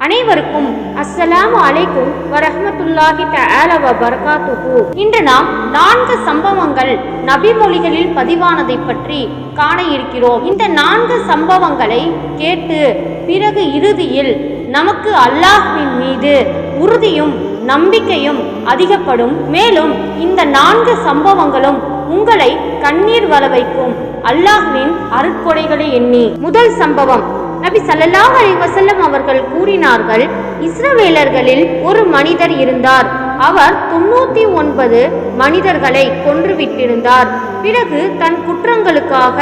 அனைவருக்கும் அஸ்ஸலாமு அலைக்கும் வரஹமத்துல்லாஹி தஆலா வ பரகாத்துஹு இன்று நாம் நான்கு சம்பவங்கள் நபிமொழிகளில் பதிவானதை பற்றி காண இருக்கிறோம். இந்த நான்கு சம்பவங்களை கேட்டு பிறகு இறுதியில் நமக்கு அல்லாஹ்வின் மீது உறுதியும் நம்பிக்கையும் அதிகப்படும். மேலும் இந்த நான்கு சம்பவங்களும் உங்களை கண்ணீர் வர வைக்கும் அல்லாஹ்வின் அருட்கொடைகளை எண்ணி. முதல் சம்பவம் நபி ஸல்லல்லாஹு அலைஹி வஸல்லம் அவர்கள் கூறினார்கள் இஸ்ரவேலர்களில் ஒரு மனிதர் இருந்தார். அவர் தொண்ணூத்தி ஒன்பது மனிதர்களை கொன்றுவிட்டிருந்தார். பிறகு தன் குற்றங்களுக்காக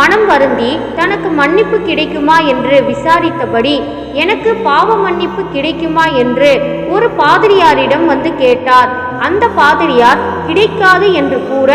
மனம் வருந்தி தனக்கு மன்னிப்பு கிடைக்குமா என்று விசாரித்தபடி எனக்கு பாவ மன்னிப்பு கிடைக்குமா என்று ஒரு பாதிரியாரிடம் வந்து கேட்டார். அந்த பாதிரியார் கிடைக்காது என்று கூற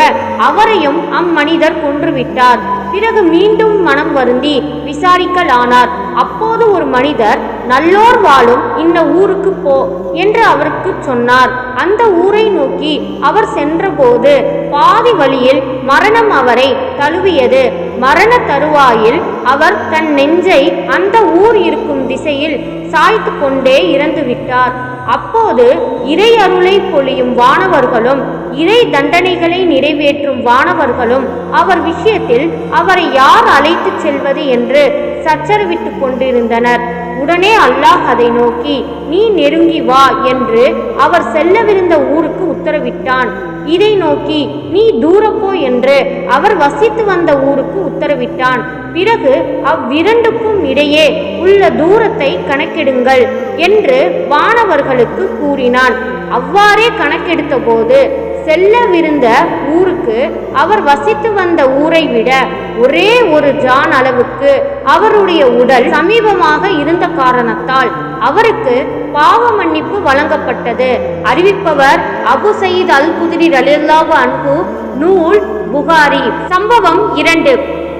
அவரையும் அம்மனிதர் கொன்றுவிட்டார். பிறகு மீண்டும் மனம் வருந்தி விசாரிக்கலானார். அப்போது ஒரு மனிதர் நல்லோர் வாழும் இந்த ஊருக்கு போ என்று அவருக்கு சொன்னார். அந்த ஊரை நோக்கி அவர் சென்றபோது பாதி வழியில் மரணம் அவரை தழுவியது. மரண தருவாயில் அவர் தன் நெஞ்சை அந்த ஊர் இருக்கும் திசையில் சாய்த்து கொண்டே இறந்து விட்டார் அப்போது இறை அருளை பொழியும் வானவர்களும் இறை தண்டனைகளை நிறைவேற்றும் வானவர்களும் அவர் விஷயத்தில் அவரை யார் அழைத்துச் செல்வது என்று சச்சரவிட்டுக் கொண்டிருந்தனர். உடனே அல்லாஹ் அதை நோக்கி நீ நெருங்கி வா என்று அவர் செல்லவிருந்த ஊருக்கு உத்தரவிட்டான். இதை நோக்கி நீ தூரப்போ என்று அவர் வசித்து வந்த ஊருக்கு உத்தரவிட்டான். பிறகு அவ்விரண்டுக்கும் இடையே உள்ள தூரத்தை கணக்கெடுங்கள் என்று வானவர்களுக்கு கூறினான். அவ்வாறே கணக்கெடுத்த போது செல்லவிருந்த ஊருக்கு அவர் வசித்து வந்த ஊரை விட ஒரே ஒரு ஜான் அளவுக்கு அவருடைய உடல் சமீபமாக இருந்த காரணத்தால் அவருக்கு பாவ மன்னிப்பு வழங்கப்பட்டது. அறிவிப்பவர் அபு சயீத் அல் குதிரி ரலில்லாஹு அன்பு நூல் புகாரி. சம்பவம் இரண்டு.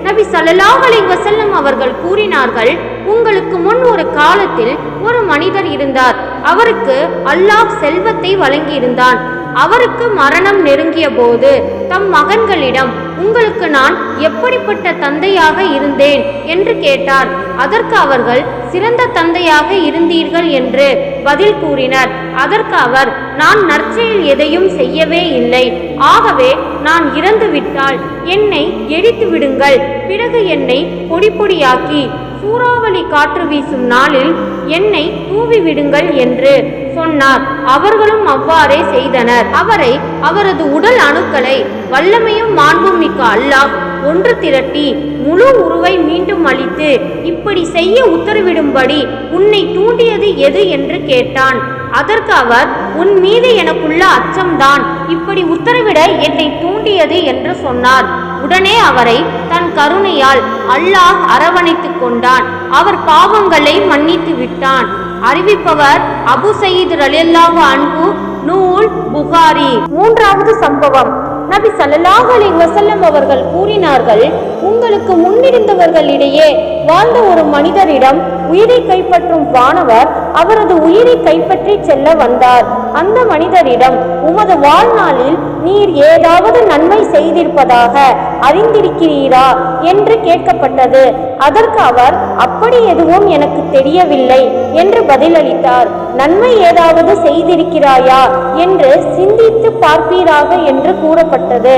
நபி சல்லாஹ் அலைஹி வஸல்லம் அவர்கள் கூறினார்கள் உங்களுக்கு முன் ஒரு காலத்தில் ஒரு மனிதர் இருந்தார். அவருக்கு அல்லாஹ் செல்வத்தை வழங்கியிருந்தான். அவருக்கு மரணம் நெருங்கிய போது தம் மகன்களிடம் உங்களுக்கு நான் எப்படிப்பட்ட தந்தையாக இருந்தேன்? என்று கேட்டார். அதற்கு அவர்கள் சிறந்த தந்தையாக இருந்தீர்கள் என்று பதில் கூறினர். அதற்கு அவர் நான் நற்செயல் எதையும் செய்யவே இல்லை. ஆகவே நான் இறந்து விட்டால் என்னை எரித்து விடுங்கள். பிறகு என்னை பொடி பொடியாக்கி சூறாவளி காற்று வீசும் நாளில் என்னை தூவி விடுங்கள் என்று சொன்னார். அவர்களும் அவ்வாறே செய்தனர். அவரை அவரது உடல் அணுக்களை வல்லமையும் மாண்பும் மிக்க அல்லாஹ் ஒன்று திரட்டி முழு உருவை மீண்டும் அளித்து இப்படி செய்ய உத்தரவிடும்படி உன்னை தூண்டியது எது என்று கேட்டான். அதற்கு அவர் உன் மீது எனக்குள்ள அச்சம்தான். இப்படி உத்தரவிட என்னை தூண்டியது என்று சொன்னார். உடனே அவரை தன் கருணையால் அல்லாஹ் அரவணைத்துக் கொண்டான். அவர் பாவங்களை மன்னித்து விட்டான். அறிவிப்பவர் அபு சயீத் ரலியல்லாஹு அன்பு நூல் புகாரி. மூன்றாவது சம்பவம். நபி சல்லாஹ் அலி வசல்லம் அவர்கள் கூறினார்கள் உங்களுக்கு முன்னிருந்தவர்களிடையே வாழ்ந்த ஒரு மனிதரிடம் உயிரை கைப்பற்றும் வானவர் அவரது உயிரை கைப்பற்றி செல்ல வந்தார். அந்த மனிதரிடம் உமது வாழ்நாளில் நீர் ஏதாவது நன்மை செய்திருப்பதாக அறிந்திருக்கிறீரா? என்று கேட்கப்பட்டது. அதற்கு அவர் அப்படி எதுவும் எனக்கு தெரியவில்லை என்று பதிலளித்தார். நன்மை ஏதாவது செய்திருக்கிறாயா என்று சிந்தித்து பார்ப்பீராக என்று கூறப்பட்டது.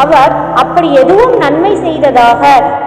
அவர் அப்படி எதுவும் நன்மை செய்ததாக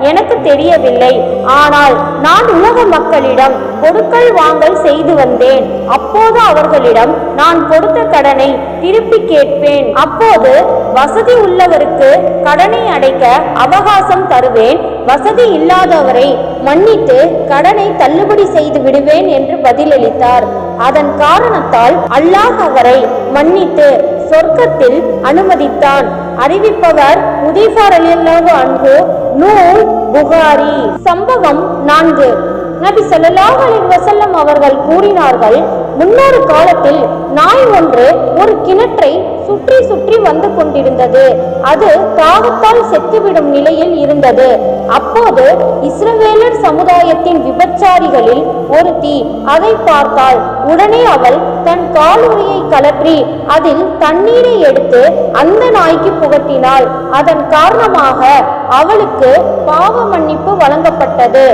எனக்கு தெரியவில்லை. ஆனால் நான் உலக மக்களிடம் கொடுக்கல் வாங்கல் செய்து வந்தேன். அப்போது அவர்களிடம் நான் கொடுத்த கடனை திருப்பி கேட்பேன். அப்போது வசதி உள்ளவருக்கு கடனை அடைக்க அவகாசம் தருவேன். வசதி இல்லாதவரை மன்னித்து கடனை தள்ளுபடி செய்து விடுவேன் என்று பதிலளித்தார். அதன் காரணத்தால் அல்லாஹ் அவரை மன்னித்து சொர்க்கத்தில் அனுமதித்தான். அறிவிப்பவர் உதய்பார் அலியல்லாஹு அன்பு நூல் புகாரி. சம்பவம் நான்கு. நபி ஸல்லல்லாஹு அலி வசல்லம் அவர்கள் கூறினார்கள் முன்னொரு காலத்தில் நாய் ஒன்று ஒரு கிணற்றை சுற்றி சுற்றி வந்து கொண்டிருந்தது. அது தாகத்தால் செத்துவிடும் நிலையில் இருந்தது. அப்போது இஸ்ரவேலர் சமுதாயத்தின் விபச்சாரிகளில் ஒருத்தி அதை பார்த்தாள். உடனே அவள் தன் காலுறையை கலற்றி அதில் தண்ணீரை எடுத்து அந்த நாய்க்கு புகட்டினாள். அதன் காரணமாக அவளுக்கு பாவ மன்னிப்பு வழங்கப்பட்டது.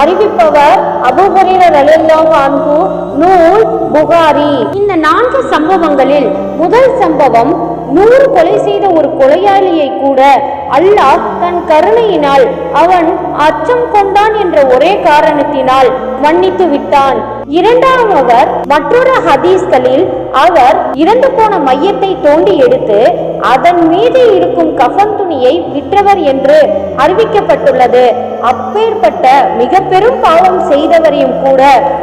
அறிவிப்பவர் அபுஹரீரர் ரலியல்லாஹு நூல் புகாரி. இந்த நான்கு சம்பவங்களில் முதல் சம்பவம் நூறு கொலை செய்த ஒரு கொலையாளியை கூட அல்லாஹ் தன் கருணையினால் அவன் அச்சம் கொண்டான் என்ற ஒரே காரணத்தினால் மன்னித்து விட்டான். இரண்டாம் மற்றொரு ஹதீஸ்களில் அவர் இறந்து போன மையத்தை தோண்டி எடுத்து அதன் மீது இருக்கும் கஃன் துணியை விற்றவர் என்று அறிவிக்கப்பட்டுள்ளது. அப்பேற்பட்ட மிக பெரும் பாவம் செய்தவரையும் கூட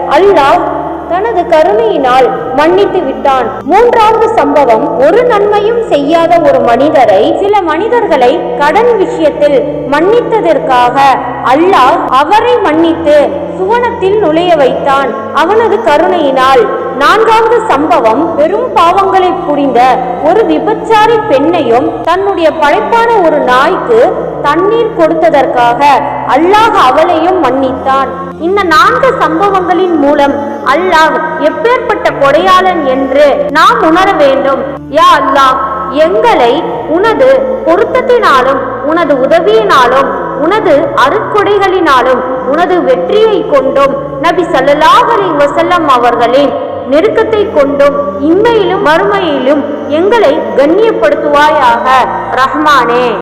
அல்லாஹ் தனது கருணையினால் மன்னித்து விட்டான். மூன்றாவது சம்பவம் ஒரு நன்மையும் செய்யாத ஒரு மனிதரை சில மனிதர்களை கடன் விஷயத்தில் மன்னித்ததற்காக அல்லாஹ் அவரை மன்னித்து சுவனத்தில் நுழைய வைத்தான். அவனது கருணையினால் நான்காவது சம்பவம் பெரும் பாவங்களை புரிந்த ஒரு விபச்சாரி பெண்ணையும் தன்னுடைய படைப்பான ஒரு நாய்க்கு தண்ணீர் கொடுத்ததற்காக அல்லாஹ் அவளையும் மன்னித்தான். இந்த நான்கு சம்பவங்களின் மூலம் அல்லாஹ் எப்பேற்பட்ட கொடையாளன் என்று நாம் உணர வேண்டும். யா அல்லாஹ் எங்களை உனது பொருத்தத்தினாலும் உனது உதவியினாலும் உனது அருட்கொடைகளினாலும் உனது வெற்றியை கொண்டும் நபி ஸல்லல்லாஹு வசல்லம் அவர்களின் நெருக்கத்தை கொண்டும் இம்மையிலும் மறுமையிலும் எங்களை கண்ணியப்படுத்துவாயாக. ரஹ்மானே.